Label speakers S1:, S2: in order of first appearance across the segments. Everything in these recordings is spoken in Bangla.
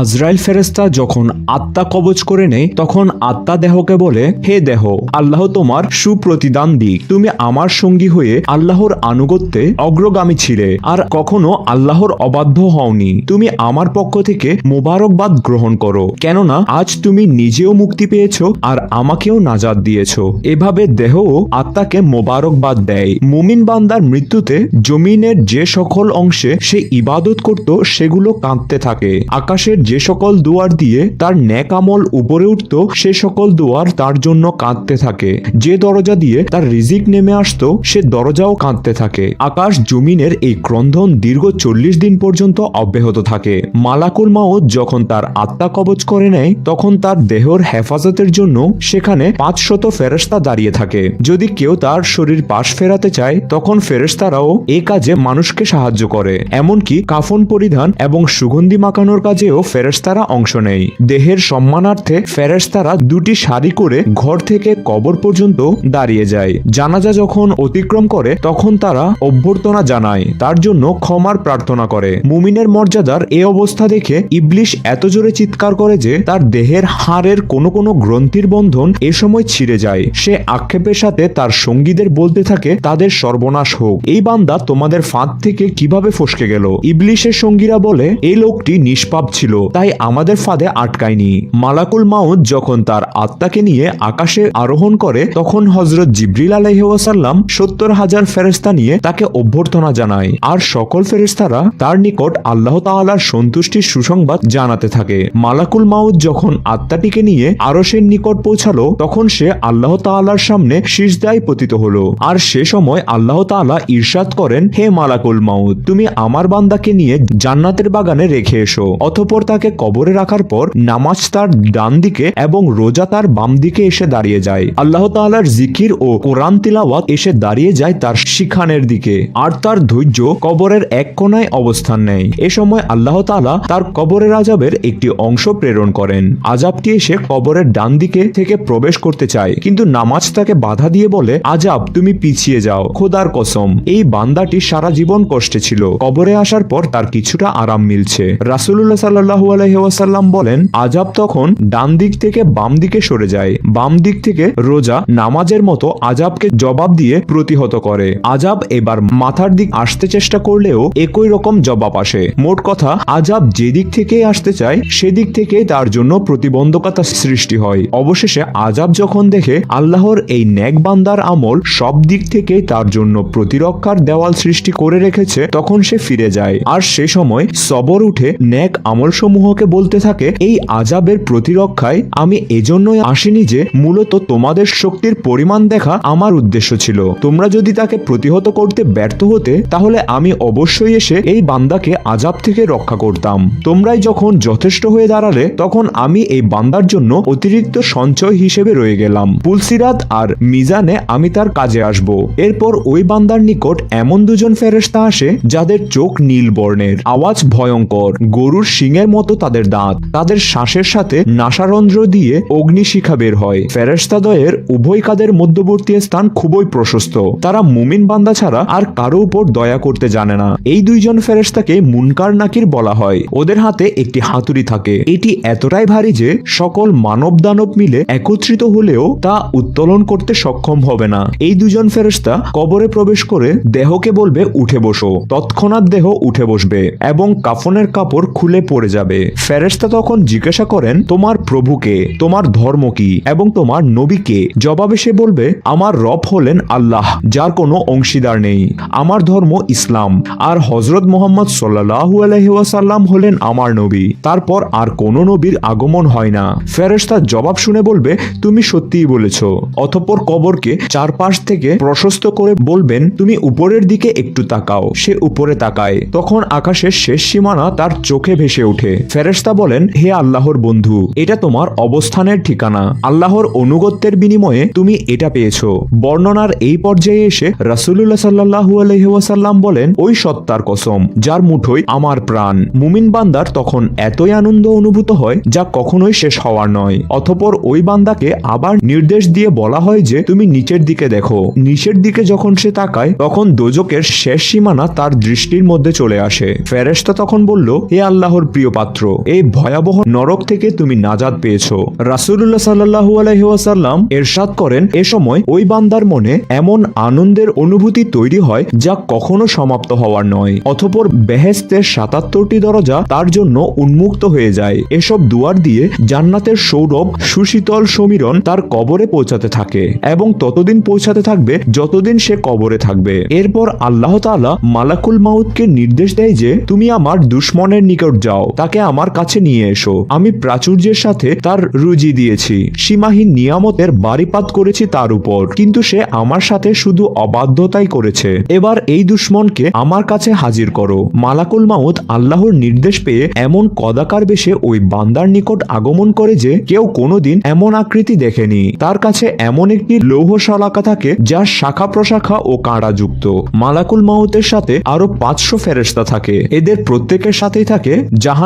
S1: আজরাইল ফেরেস্তা যখন আত্মা কবচ করে নেয়, তখন আত্মা দেহকে বলে, হে দেহ, আল্লাহ তোমার সুপ্রতিদান দিক। তুমি আমার সঙ্গী হয়ে আল্লাহর আনুগত্যে অগ্রগামী ছিলে, আর কখনো আল্লাহর অবাধ্য হওনি। তুমি আমার পক্ষ থেকে মোবারকবাদ গ্রহণ করো, কেননা আজ তুমি নিজেও মুক্তি পেয়েছ আর আমাকেও নাজাদ দিয়েছ। এভাবে দেহ আত্মাকে মোবারকবাদ দেয়। মুমিন বান্দার মৃত্যুতে জমিনের যে সকল অংশে সে ইবাদত করত, সেগুলো কাঁদতে থাকে। আকাশের যে সকল দুয়ার দিয়ে তার ন্যাক আমল উপরে উঠত, সে সকল দুয়ার তার জন্য কাঁদতে থাকে। যে দরজা দিয়ে তার রিজিক নেমে আসতো, সে দরজাও কাঁদতে থাকে। আকাশ জমিনের এই ক্রন্ধন দীর্ঘ চল্লিশ দিন পর্যন্ত অব্যাহত থাকে। মালাকুল মাউদ যখন তার আত্মা কবজ করে নেয়, তখন তার দেহর হেফাজতের জন্য সেখানে পাঁচশত ফেরেস্তা দাঁড়িয়ে থাকে। যদি কেউ তার শরীর পাশ ফেরাতে চায়, তখন ফেরেস্তারাও এ কাজে মানুষকে সাহায্য করে। এমনকি কাফন পরিধান এবং সুগন্ধি মাখানোর কাজেও ফেরেস্তারা অংশ নেয় দেহের সম্মানার্থে ফেরেস্তারা দুটি সারি করে ঘর থেকে কবর পর্যন্ত দাঁড়িয়ে যায়। জানাজা যখন অতিক্রম করে, তখন তারা অভ্যর্থনা জানায়। তার জন্য ক্ষমার প্রার্থনা করে। মুমিনের মর্যাদার এ অবস্থা দেখে ইবলিশ এত জোরে চিৎকার করে যে তার দেহের হাড়ের কোনো কোনো গ্রন্থির বন্ধন এ সময় ছিঁড়ে যায়। সে আক্ষেপের সাথে তার সঙ্গীদের বলতে থাকে, তাদের সর্বনাশ হোক। এই বান্দা তোমাদের ফাঁদ থেকে কীভাবে ফসকে গেল? ইবলিশের সঙ্গীরা বলে, এই লোকটি নিষ্পাপ ছিল। তাই আমাদের ফাঁদে আটকায়নি। মালাকুল মাউদ যখন তার আত্মাকে নিয়ে আকাশে আরোহণ করে, তখন হজরত জিব্রিল আলহিহাসাল্লাম সত্তর হাজার ফেরেস্তা নিয়ে তাকে অভ্যর্থনা জানায়। আর সকল ফেরেস্তারা তার নিকট আল্লাহ তাআলার সন্তুষ্টির সুসংবাদ জানাতে থাকে। মালাকুল মাউদ যখন আত্মাটিকে নিয়ে আরশের নিকট পৌঁছালো, তখন সে আল্লাহ তাআলার সামনে শীর্ষদায় পতিত হলো। আর সে সময় আল্লাহ তাআলা ঈর্ষাদ করেন, হে মালাকুল মাউদ তুমি আমার বান্দাকে নিয়ে জান্নাতের বাগানে রেখে এসো। অতঃপর তাকে কবরে রাখার পর নামাজ তার ডান দিকে এবং রোজা তার বাম দিকে এসে দাঁড়িয়ে যায়। আল্লাহ তাআলার জিকির ও কোরআন তিলাওয়াত এসে দাঁড়িয়ে যায় তার শিখানের দিকে। আর তার ধৈর্য কবরের এক কোনায় অবস্থান নেয়। এ সময় আল্লাহ তাআলা তার কবরের আজাবের একটি অংশ প্রেরণ করেন। আজাবটি এসে কবরের ডান দিকে থেকে প্রবেশ করতে চায়। কিন্তু নামাজ তাকে বাধা দিয়ে বলে আজাব তুমি পিছিয়ে যাও। খোদার কসম, এই বান্দাটি সারা জীবন কষ্টে ছিল। কবরে আসার পর তার কিছুটা আরাম মিলছে। রাসুল্লাহ সাল্লাহু আলহিহাসাল্লাম বলেন আজাব তখন ডান দিক থেকে বাম দিকে সরে যায়। বাম দিক থেকে রোজা, নামাজের মতো আজাবকে জবাব দিয়ে প্রতিহত করে। আজাব এবার মাথার দিক আসতে চেষ্টা করলেও একই রকম জবাব আসে। মোট কথা আজাব যেদিক থেকেই আসতে চায়, সেদিক থেকেই তার জন্য প্রতিবন্ধকতা সৃষ্টি হয়। অবশেষে আজাব যখন দেখে আল্লাহর এই ন্যাক বান্দার আমল সব দিক থেকেই তার জন্য প্রতিরক্ষার দেওয়াল সৃষ্টি করে রেখেছে, তখন সে ফিরে যায়। আর সে সময় সবর উঠে ন্যাক আমল সমূহকে বলতে থাকে, এই আজাবের প্রতিরক্ষায় আমি এজন্যই আসিনি যে মূলত তোমাদের শক্তির পরিমাণ দেখা আমার উদ্দেশ্য ছিল। তোমরা যদি তাকে প্রতিহত করতে ব্যর্থ হতে, তাহলে আমি অবশ্যই এসে এই বান্দাকে আজাব থেকে রক্ষা করতাম। তোমরাই যখন যথেষ্ট হয়ে দাঁড়ালে, তখন আমি এই বান্দার জন্য অতিরিক্ত সঞ্চয় হিসেবে রয়ে গেলাম। পুলসিরাত আর মিজানে আমি তার কাজে আসব। এরপর ওই বান্দার নিকট এমন দুজন ফেরেস্তা আসে, যাদের চোখ নীল বর্ণের। আওয়াজ ভয়ঙ্কর। গরুর শিঙের মতো তাদের দাঁত। তাদের শ্বাসের সাথে নাসারন্ধ্র দিয়ে অগ্নিশিখা বের হয়। ফেরেস্তাদয়ের উভয় কাদের মধ্যবর্তী স্থান খুবই প্রশস্ত। তারা মুমিন বান্দা ছাড়া আর কারও উপর দয়া করতে জানে না। এই দুইজন ফেরেস্তাকে মুনকার নাকির বলা হয়। ওদের হাতে একটি হাতুড়ি থাকে। এটি এতটাই ভারী যে সকল মানব দানব মিলে একত্রিত হলেও তা উত্তোলন করতে সক্ষম হবে না। এই দুজন ফেরেস্তা কবরে প্রবেশ করে দেহকে বলবে, উঠে বসো। তৎক্ষণাৎ দেহ উঠে বসবে এবং কাফনের কাপড় খুলে পড়ে যাবে। ফেরেস্তা তখন জিজ্ঞাসা করেন, তোমার প্রভুকে, তোমার ধর্ম কি এবং তোমার নবীকে জবাবে সে বলবে, আমার রব হলেন আল্লাহ, যার কোনো অংশীদার নেই। আমার ধর্ম ইসলাম, আর হজরত মোহাম্মদ সাল্লাহু আলহিহাসাল্লাম হলেন আমার নবী। তারপর আর কোনো নবীর আগমন হয় না। ফেরেস্তা জবাব শুনে বলবে, তুমি সত্যিই বলেছ। অতঃপর কবরকে চারপাশ থেকে প্রশস্ত করে বলবেন, তুমি উপরের দিকে একটু তাকাও। সে উপরে তাকায়। তখন আকাশের শেষ সীমানা তার চোখে ভেসে ওঠে। ফেরেস্তা বলেন, হে আল্লাহর বন্ধু, এটা তোমার অবস্থানের ঠিকানা। আল্লাহর অনুগত্যের বিনিময়ে তুমি এটা পেয়েছ। বর্ণনার এই পর্যায়ে এসে রাসুল্লাহ সাল্লাহু আলহিহাসাল্লাম বলেন, ওই সত্তার কসম, যার মুঠোয় আমার প্রাণ। মুমিন বান্দার তখন এতই আনন্দ অনুভূত হয়, যা কখনোই শেষ হওয়ার নয়। অথপর ওই বান্দাকে আবার নির্দেশ দিয়ে বলা হয় যে, তুমি নিচের দিকে দেখো। নিচের দিকে যখন সে তাকায়, তখন দোজকের শেষ সীমানা তার দৃষ্টির মধ্যে চলে আসে। ফেরেশতা তখন বলল, হে আল্লাহর প্রিয় পাত্র এই ভয়াবহ নরক থেকে তুমি নাজাদ পেয়েছ। রাসূলুল্লাহ সাল্লাল্লাহু আলাইহি ওয়াসাল্লাম এরশাদ করেন, এ সময় ওই বান্দার মনে এমন আনন্দের অনুভূতি তৈরি হয় যা কখনো সমাপ্ত হওয়ার নয়। অথপর বেহেস্তের সাতাত্তরটি দরজা তার জন্য উন্মুক্ত হয়ে যায়। এসব দুয়ার দিয়ে জান্নাতের সৌরভ, সুশীতল সমীরণ তার কবরে পৌঁছাতে থাকে এবং ততদিন পৌঁছাতে থাকবে যতদিন সে কবরে থাকবে। এরপর আল্লাহ তাআলা মালাকুল মাউতকে নির্দেশ দেয় যে, তুমি আমার দুশ্মনের নিকট যাও। তাকে আমার কাছে নিয়ে এসো। আমি প্রাচুর্যের সাথে তার রুজি দিয়েছি। সীমাহীন নিয়ামতের বাড়িপাত করেছি তার উপর। কিন্তু সে আমার সাথে শুধু অবাধ্যতাই করেছে। এবার এই দুশ্মনকে আমার কাছে হাজির করো। মালাকুল মাউত আল্লাহর নির্দেশ পেয়ে এমন কদাকার বেশে ওই বান্দার নিকট আগমন করে যে কেউ কোনোদিন এমন আকৃতি দেখেনি। তার কাছে এমন একটি লৌহ শলাকা থাকে যা শাখা প্রশাখা ও কাঁড়া যুক্ত। মালাকুল মাউতের সাথে আরও পাঁচশো ফেরেস্তা থাকে। এদের প্রত্যেকের সাথেই থাকে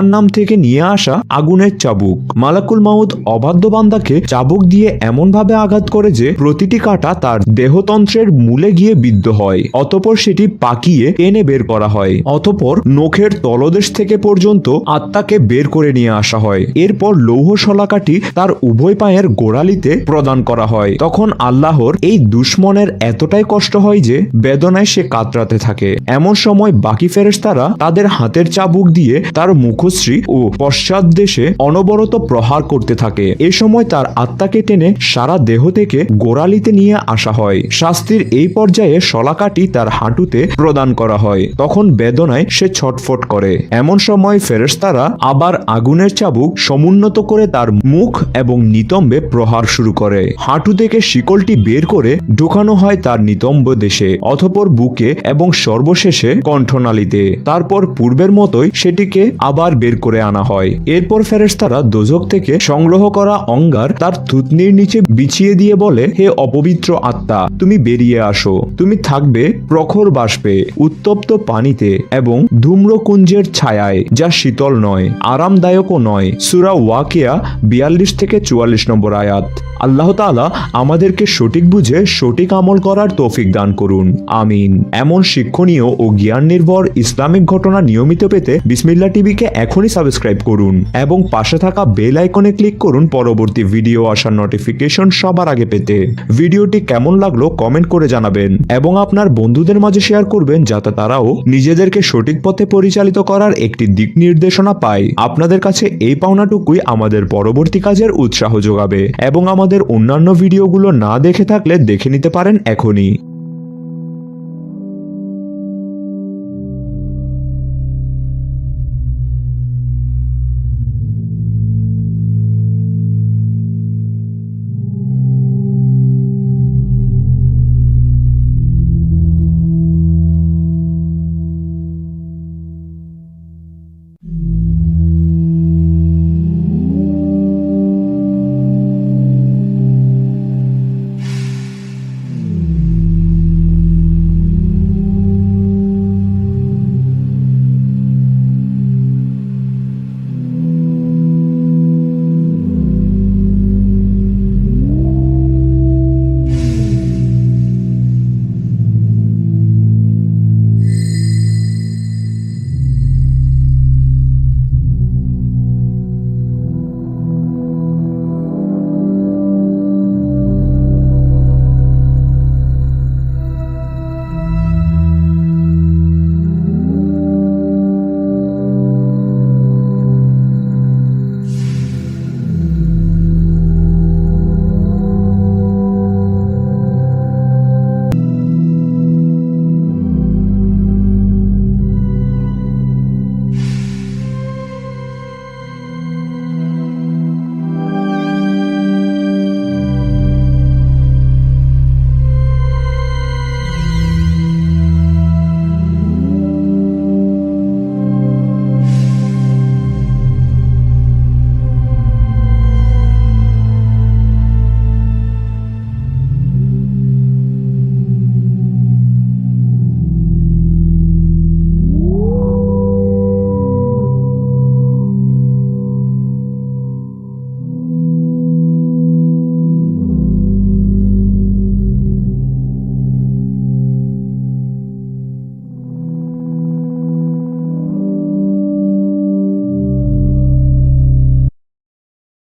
S1: জাহান্নাম থেকে নিয়ে আসা আগুনের চাবুক। মালাকুল মাউত অবাধ্য বান্দাকে চাবুক দিয়ে এমন ভাবে আঘাত করে যে প্রতিটি কাঁটা তার দেহতন্ত্রের মূলে গিয়ে বিদ্ধ হয়, অতপর সেটি পাকিয়ে টেনে বের করা হয়। অতপর নখের তলদেশ থেকে পর্যন্ত আত্মাকে বের করে নিয়ে আসা হয়। এরপর লৌহ শলাকাটি তার উভয় পায়ের গোড়ালিতে প্রদান করা হয়। তখন আল্লাহর এই দুশ্মনের এতটাই কষ্ট হয় যে বেদনায় সে কাতরাতে থাকে। এমন সময় বাকি ফেরেশতারা তাদের হাতের চাবুক দিয়ে তার মুখশ্রী ও পশ্চাৎ দেশে অনবরত প্রহার করতে থাকে। এ সময় তার আত্মাকে টেনে সারা দেহ থেকে গোড়ালিতে নিয়ে আসা হয়। শাস্তির এই পর্যায়ে শলাকাটি তার হাঁটুতে প্রদান করা হয়। তখন বেদনায় সে ছটফট করে। এমন সময় ফেরেশতারা আবার আগুনের চাবুক সমুন্নত করে তার মুখ এবং নিতম্বে প্রহার শুরু করে। হাঁটু থেকে শিকলটি বের করে ঢুকানো হয় তার নিতম্ব দেশে, অথপর বুকে এবং সর্বশেষে কণ্ঠনালীতে। তারপর পূর্বের মতোই সেটিকে আবার বের করে আনা হয়। এরপর ফেরেশতারা দোজক থেকে সংগ্রহ করা অঙ্গার তার থুতনির নিচে বিছিয়ে দিয়ে বলে, হে অপবিত্র আত্মা, তুমি বেরিয়ে আসো। তুমি থাকবে প্রখর বাষ্পে, উত্তপ্ত পানিতে এবং ধূম্রকুঞ্জের ছায়ায়, যা শীতল নয়, আরামদায়কও নয়। সুরা ওয়াকিয়া বিয়াল্লিশ থেকে চুয়াল্লিশ নম্বর আয়াত। আল্লাহ তাআলা আমাদেরকে সঠিক বুঝে সঠিক আমল করার তৌফিক দান করুন। আমিন। এমন শিক্ষণীয় ও জ্ঞান নির্ভর ইসলামিক ঘটনা নিয়মিত পেতে বিসমিল্লা টিভিকে এখনই সাবস্ক্রাইব করুন এবং পাশে থাকা বেল আইকনে ক্লিক করুন পরবর্তী ভিডিও আসার নোটিফিকেশন সবার আগে পেতে। ভিডিওটি কেমন লাগল কমেন্ট করে জানাবেন এবং আপনার বন্ধুদের মাঝে শেয়ার করবেন যাতে তারাও নিজেদেরকে সঠিক পথে পরিচালিত করার একটি দিক নির্দেশনা পায়। আপনাদের কাছে এই পাওনাটুকুই আমাদের পরবর্তী কাজের উৎসাহ যোগাবে এবং আমাদের অন্যান্য ভিডিওগুলো না দেখে থাকলে দেখে নিতে পারেন এখনই।